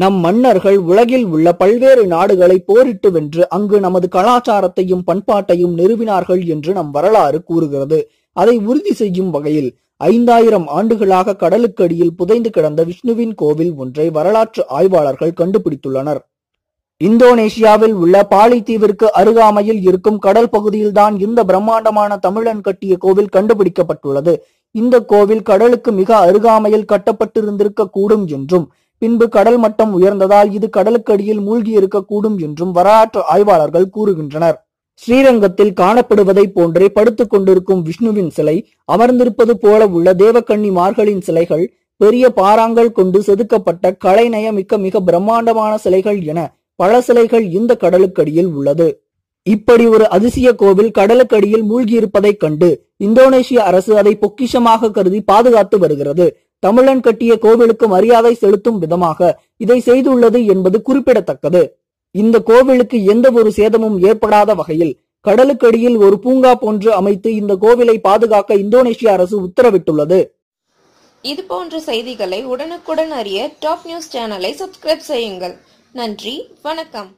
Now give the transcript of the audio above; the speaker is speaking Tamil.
நம் மன்னர்கள் உலகில் உள்ள பல்வேறு நாடுகளை போரிட்டு வென்று அங்கு நமது கலாச்சாரத்தையும் பண்பாட்டையும் நிறுவினார்கள் என்று நம் வரலாறு கூறுகிறது. அதை உறுதி செய்யும் வகையில் ஐந்தாயிரம் ஆண்டுகளாக கடலுக்கடியில் புதைந்து கிடந்த விஷ்ணுவின் கோவில் ஒன்றை வரலாற்று ஆய்வாளர்கள் கண்டுபிடித்துள்ளனர். இந்தோனேஷியாவில் உள்ள பாலித்தீவிற்கு அருகாமையில் இருக்கும் கடல் பகுதியில்தான் இந்த பிரம்மாண்டமான தமிழன் கட்டிய கோவில் கண்டுபிடிக்கப்பட்டுள்ளது. இந்த கோவில் கடலுக்கு மிக அருகாமையில் கட்டப்பட்டிருந்திருக்க கூடும் என்றும் பின்பு கடல் மட்டம் உயர்ந்ததால் இது கடலுக்கடியில் மூழ்கி இருக்கக்கூடும் என்றும் வரலாற்று ஆய்வாளர்கள் கூறுகின்றனர். ஸ்ரீரங்கத்தில் காணப்படுவதைப் போன்றே படுத்துக் கொண்டிருக்கும் விஷ்ணுவின் சிலை அமர்ந்திருப்பது போல உள்ள தேவக்கன்னிமார்களின் சிலைகள் பெரிய பாறாங்கள் கொண்டு செதுக்கப்பட்ட கலைநயமிக்க மிக பிரம்மாண்டமான சிலைகள் என பல சிலைகள் இந்த கடலுக்கடியில் உள்ளது. இப்படி ஒரு அதிசய கோவில் கடலுக்கடியில் மூழ்கியிருப்பதைக் கண்டு இந்தோனேஷிய அரசு அதை பொக்கிஷமாக கருதி பாதுகாத்து வருகிறது. தமிழன் கட்டிய கோவிலுக்கு மரியாதை செலுத்தும் விதமாக இதை செய்துள்ளது என்பது குறிப்பிடத்தக்கது. இந்த கோவிலுக்கு எந்த ஒரு சேதமும் ஏற்படாத வகையில் கடலுக்கடியில் ஒரு பூங்கா போன்று அமைத்து இந்த கோவிலை பாதுகாக்க இந்தோனேஷிய அரசு உத்தரவிட்டுள்ளது. இது போன்ற செய்திகளை உடனுக்குடன் அறிய டாப் நியூஸ் சேனலை சப்ஸ்கிரைப் செய்யுங்கள். நன்றி வணக்கம்.